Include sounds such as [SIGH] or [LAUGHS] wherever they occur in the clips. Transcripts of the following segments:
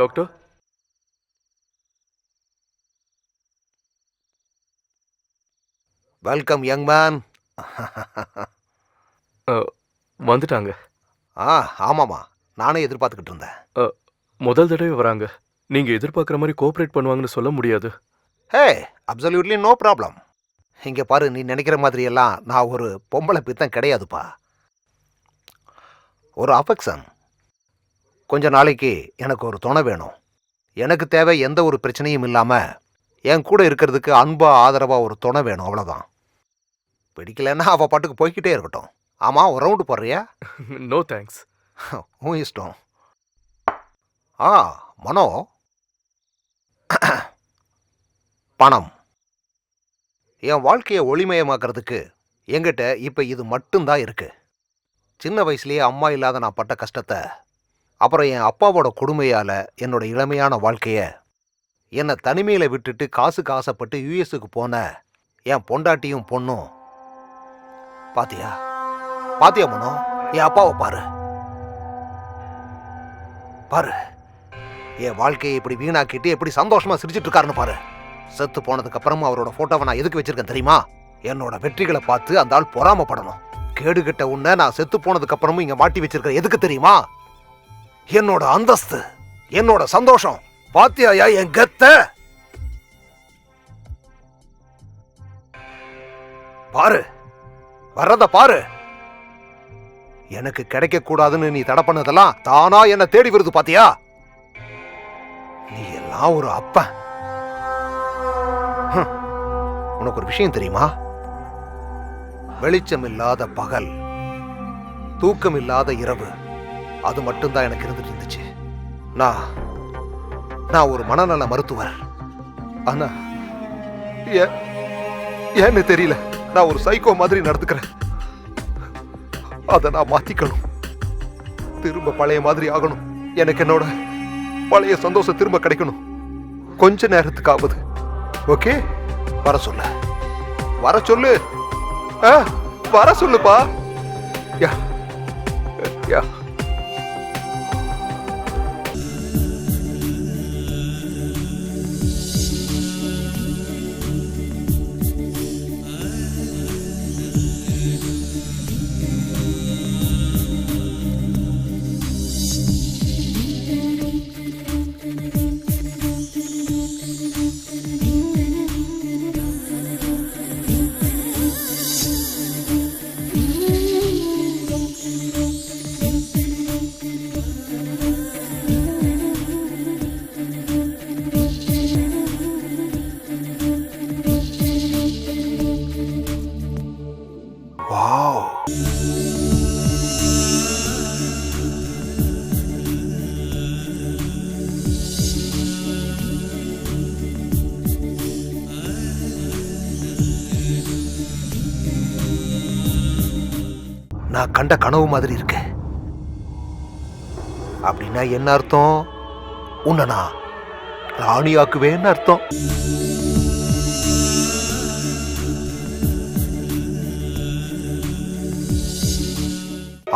Doctor welcome young man வந்துட்டாங்க. ஆ ஆமாம்மா நானே எதிர்பார்த்துக்கிட்டு இருந்தேன். முதல் தடவை வராங்க. நீங்க எதிர்பார்க்குற மாதிரி கோஆப்ரேட் பண்ணுவாங்கன்னு சொல்ல முடியாது. ஹே அப்சல்யூட்லி நோ ப்ராப்ளம் இங்கே பாரு நீ நினைக்கிற மாதிரி எல்லாம் நான் ஒரு பொம்பளை பித்தம் கிடையாதுப்பா. ஒரு அஃபெக்ஷன் கொஞ்ச நாளைக்கு எனக்கு ஒரு துணை வேணும். எனக்கு தேவை எந்த ஒரு பிரச்சனையும் இல்லாமல் என் கூட இருக்கிறதுக்கு அன்பா ஆதரவா ஒரு துணை வேணும் அவ்வளோதான் பிடிக்கலன்னா அவள் பாட்டுக்கு போய்க்கிட்டே இருக்கட்டும். ஆமாம் ஒரு ரவுண்டு போடுறியா? [LAUGHS] நோ தேங்க்ஸ் உன் இஷ்டம். ஆ மனோ. [CLEARS THROAT] பணம். என் வாழ்க்கையை ஒளிமயமாக்குறதுக்கு என்கிட்ட இப்போ இது மட்டும்தான் இருக்கு. சின்ன வயசுலயே அம்மா இல்லாத நான் பட்ட கஷ்டத்தை அப்புறம் என் அப்பாவோட கொடுமையால் என்னோட இளமையான வாழ்க்கையை என்னை தனிமையில் விட்டுட்டு காசுக்கு ஆசைப்பட்டு யூஎஸுக்கு போன என் பொண்டாட்டியும் பொண்ணும். பாத்தியா? பாத்தியா மனோ? என் அப்பாவை பாரு. பாரு. என் வாழ்க்கையை இப்படி வீணாக்கிட்டு எப்படி சந்தோஷமா சிரிச்சிட்டு இருக்காருன்னு பாரு. செத்து போனதுக்கு அப்புறமும் அவரோட போட்டோவை நான் எதுக்கு வச்சிருக்கேன் தெரியுமா? என்னோட வெற்றிகளை பார்த்து அந்த ஆள் பொறாமப்படணும். கேடுகிட்ட உன்னை நான் செத்து போனதுக்கு அப்புறமும் இங்க மாட்டி வச்சிருக்க எதுக்கு தெரியுமா? என்னோட அந்தஸ்து என்னோட சந்தோஷம். பாத்தியாயா என் கத்த? பாரு வர்றத பாரு. எனக்கு கிடைக்க கூடாதுன்னு நீ தடை பண்ணதெல்லாம் தானா என்ன தேடி வருது பாத்தியா? நீ எல்லாம் ஒரு அப்ப. ஹம். உனக்கு ஒரு விஷயம் தெரியுமா? வெளிச்சம் இல்லாத பகல் தூக்கம் இல்லாத இரவு. அது மட்டும்தான் எனக்கு இருந்துட்டு இருந்துச்சு. நான் நான் ஒரு மனநல மருத்துவர். ஆனா ஏ- ஏன்னு தெரியல. நான் ஒரு சைக்கோ மாதிரி நடந்துக்கிறேன். அதை நான் மாத்திக்கணும். திரும்ப பழைய மாதிரி ஆகணும். எனக்கு என்னோட பழைய சந்தோஷம் திரும்ப கிடைக்கணும். கொஞ்ச நேரத்துக்காவது. ஓகே? வர சொல்லு. வர சொல்லு. ஆ, வர சொல்லுப்பா. யா யா. நான் கண்ட கனவு மாதிரி இருக்கு. அப்படின்னா என்ன அர்த்தம்? உன்னை நான் ராணியாக்குவேன்னு அர்த்தம்.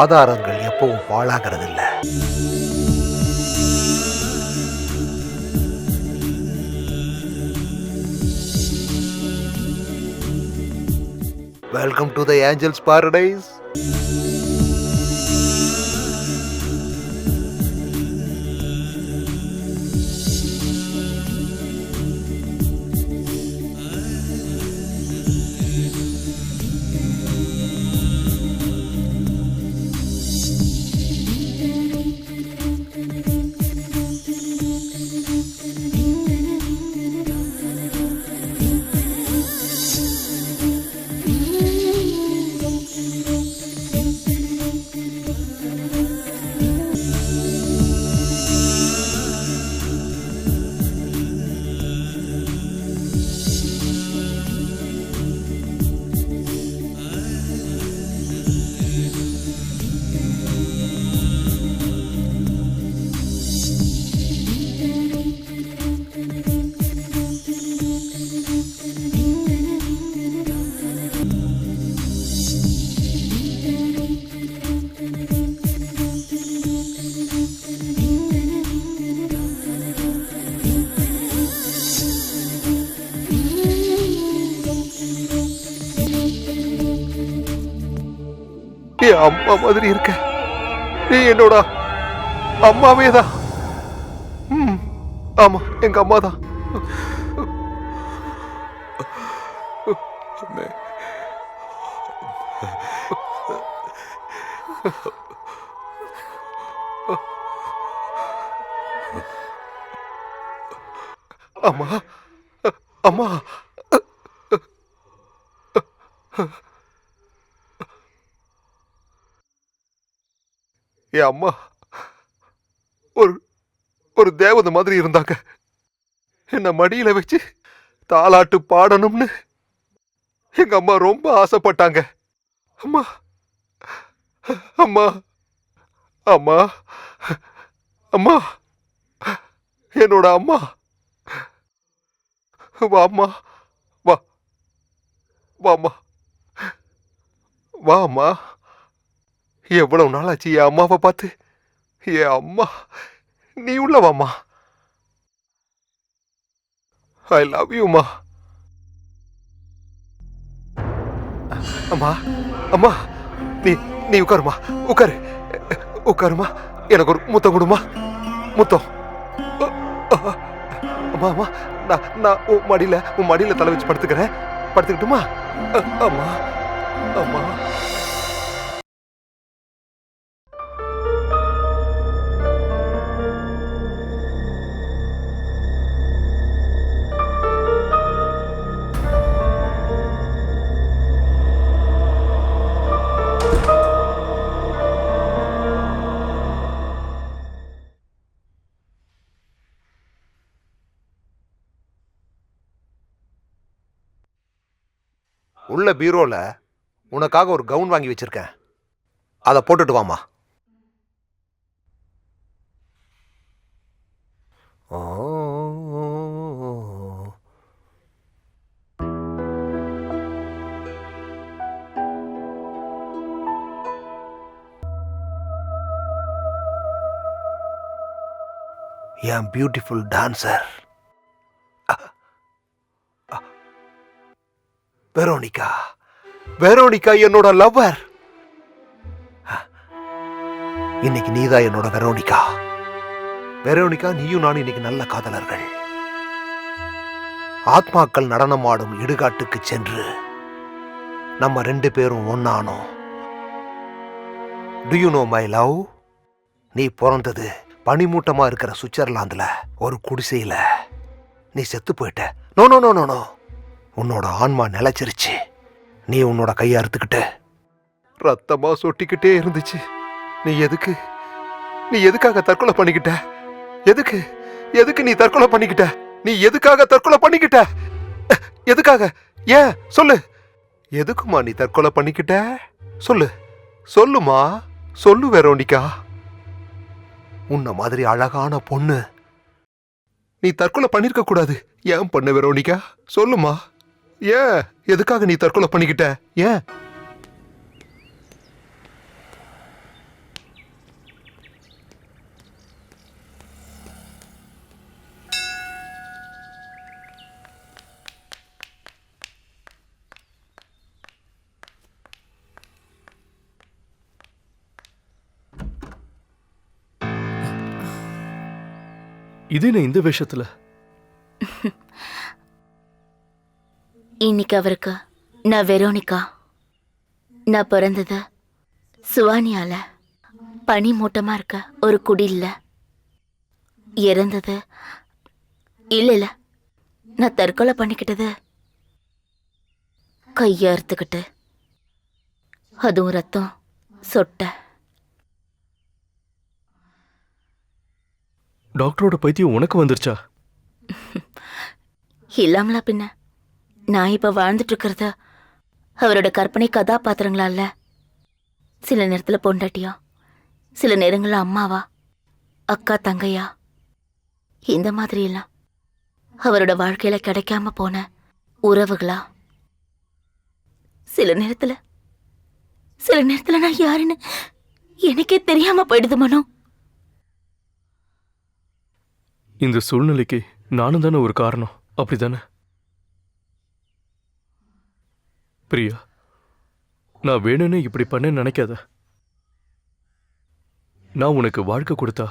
ஆதாரங்கள் எப்பவும் பாழாகிறது இல்லை welcome to the angels paradise அம்மா மாதிரி இருக்க. நீ என்னோட அம்மாவே தான். ம், ஆமா எங்க அம்மா தான். அம்மா அம்மா. என் அம்மா ஒரு ஒரு தேவதை மாதிரி இருந்தாங்க. என்னை மடியில் வச்சு தாலாட்டு பாடணும்னு எங்கள் அம்மா ரொம்ப ஆசைப்பட்டாங்க. அம்மா அம்மா அம்மா அம்மா என்னோட அம்மா. வா அம்மா வா வாம்மா அம்மா. எவ்வளவு நாள் ஆச்சு என் அம்மாவை பார்த்து? என் அம்மா நீ உள்ளவாம்மா. ஐ லவ் யூ அம்மா அம்மா நீ நீ உட்காருமா உட்காரு. உட்காருமா எனக்கு ஒரு முத்தம் கொடுமா. முத்தம். அம்மா அம்மா நான் நான் உன் மடியில் உன் மடியில் தலை வச்சு படுத்துக்கிறேன். படுத்துக்கிட்டுமா? அம்மா அம்மா. உள்ள பீரோல உனக்காக ஒரு கவுன் வாங்கி வச்சிருக்கேன். அதை போட்டுட்டு வாமா ஓ என் பியூட்டிஃபுல் டான்சர் வெரோனிகா. வெரோனிகா என்னோட லவ்வர் இன்னைக்கு நீதான் என்னோட வெரோனிகா. வெரோனிகா நீயும் நானும் இன்னைக்கு நல்ல காதலர்கள். ஆத்மாக்கள் நடனமாடும் இடுகாட்டுக்கு சென்று நம்ம ரெண்டு பேரும் ஒன்னானோம் do you know my love நீ பிறந்தது பனிமூட்டமா இருக்கிற சுவிட்சர்லாந்துல ஒரு குடிசையில. நீ செத்து போயிட்ட. No no no no no உன்னோட ஆன்மா நிலைச்சிருச்சு. நீ உன்னோட கையை அறுத்துக்கிட்டு. ரத்தமா சொட்டிக்கிட்டே இருந்துச்சு. நீ எதுக்கு? நீ எதுக்காக தற்கொலை பண்ணிக்கிட்ட? எதுக்கு? எதுக்கு நீ தற்கொலை பண்ணிக்கிட்ட? நீ எதுக்காக தற்கொலை பண்ணிக்கிட்ட? எதுக்காக? ஏன்? சொல்லு. எதுக்குமா நீ தற்கொலை பண்ணிக்கிட்ட? சொல்லு. சொல்லுமா? சொல்லு வெரோனிகா. உன்ன மாதிரி அழகான பொண்ணு. நீ தற்கொலை பண்ணிருக்க கூடாது ஏன் பண்ண வெரோனிகா? சொல்லுமா? ஏன்? எதுக்காக நீ தற்கொலை பண்ணிக்கிட்ட? ஏன்? இது என்ன இந்த விஷயத்துல இன்னைக்கு அவருக்கு நான் வெரோனிகா. நான் பிறந்தது சுவானியால. பனி மூட்டமா இருக்க ஒரு குடில்ல. இறந்தது இல்ல இல்ல நான் தற்கொலை பண்ணிக்கிட்டது. கைய அறுத்துக்கிட்டு. அதுவும் ரத்தம் சொட்ட. டாக்டரோட பைத்தியம் உனக்கு வந்துருச்சா? இல்லாமலா பின்ன? நான் இப்ப வாழ்ந்துட்டு இருக்கிறது அவரோட கற்பனை கதாபாத்திரங்களா சில நேரத்துல பொண்டாட்டியா சில நேரங்கள்ல அம்மாவா அக்கா தங்கையா. இந்த மாதிரி எல்லாம் அவரோட வாழ்க்கையில கிடைக்காம போன உறவுகளா? சில நேரத்துல சில நேரத்துல நான் யாருன்னு எனக்கே தெரியாம போயிடுது மனோ. இந்த சூழ்நிலைக்கு நானும் தானே ஒரு காரணம். அப்படிதானே பிரியா நான் வேணும்னு இப்படி பண்ண நினைக்காத. நான் உனக்கு வாழ்க்கை கொடுத்தா.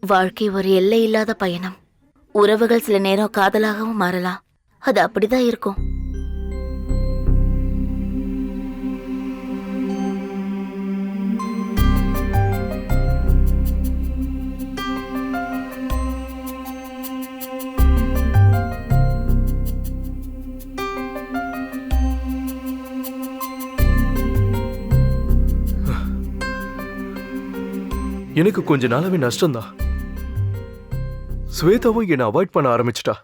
வாழ்க்கை ஒரு எல்லை இல்லாத பயணம். உறவுகள் சில நேரம் காதலாகவும் மாறலாம். அது அப்படிதான் இருக்கும். எனக்கு கொஞ்ச நாளாவே நஷ்டம்தான் ஸ்வேதாவும் என்னை அவாய்ட் பண்ண ஆரம்பிச்சிட்டா.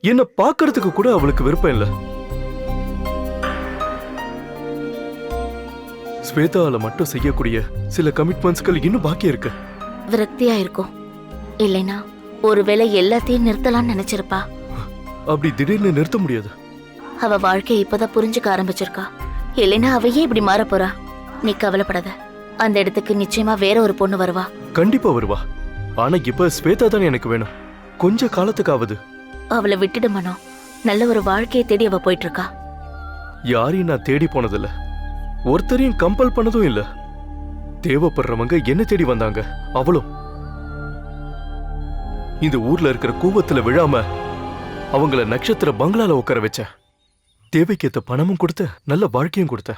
என்ன பார்க்கறதுக்கு கூட அவளுக்கு விருப்பம் இல்ல. ஸ்வேதாவால மட்டும் செய்யக்கூடிய சில கமிட்மெண்ட்ஸ்கள் இன்னும் பாக்கி இருக்கு. விரக்தியா இருக்கும். இல்லைனா ஒருவேளை எல்லாத்தையும் நிறுத்தலாம்னு நினைச்சிருப்பா. அப்படி திடீர்னு நிறுத்த முடியாது. அவ வாழ்க்கையை இப்பதான் புரிஞ்சுக்க ஆரம்பிச்சிருக்கா. இல்லைன்னா அவையே இப்படி மாறப் போறா? நீ கவலைப்படாத. அந்த இடத்துக்கு நிச்சயமா வேற ஒரு பொண்ணு வருவா. கண்டிப்பா வருவா. ஆனா இப்ப ஸ்வேதா தான் எனக்கு வேணும். கொஞ்ச காலத்துக்காவது. அவளை விட்டுடு மனோ. நல்ல ஒரு வாழ்க்கையை தேடி அவ போயிட்டு இருக்கா யாரையும் நான் தேடி போனதில்ல. ஒருத்தரையும் கம்பல் பண்ணதும் இல்ல. தேவைப்படுறவங்க என்ன தேடி வந்தாங்க. அவளும். இந்த ஊர்ல இருக்கிற கூவத்துல விழாம அவங்கள நட்சத்திர பங்களால உட்கார வச்சேன். தேவைக்கேத்த பணமும் கொடுத்த நல்ல வாழ்க்கையும் கொடுத்த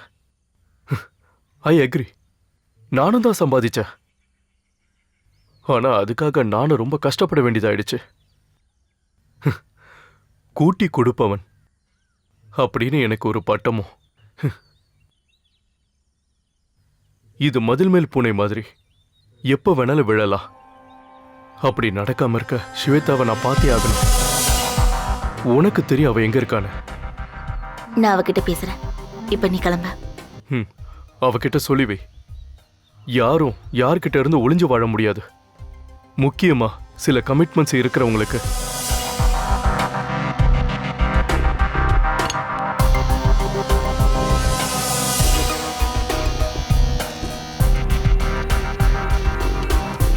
ஐ அக்ரி நானும் தான் சம்பாதிச்சேன். ஆனா அதுக்காக நானும் ரொம்ப கஷ்டப்பட வேண்டியதாயிடுச்சு. கூட்டி கொடுப்பவன் அப்படின்னு எனக்கு ஒரு பட்டமும். இது மதில் மேல் பூனை மாதிரி. எப்ப வேணாலும் விழலாம். அப்படி நடக்காம இருக்க ஸ்வேதாவை நான் பார்த்தே ஆகணும். உனக்கு தெரியும் அவ எங்க இருக்கான்னு. நான் அவகிட்ட பேசுறேன். இப்ப நீ கிளம்ப. அவகிட்ட சொல்லி வை யாரும் யார்கிட்ட இருந்து ஒளிஞ்சு வாழ முடியாது. முக்கியமா சில கமிட்மெண்ட்ஸ் இருக்கிறவங்களுக்கு.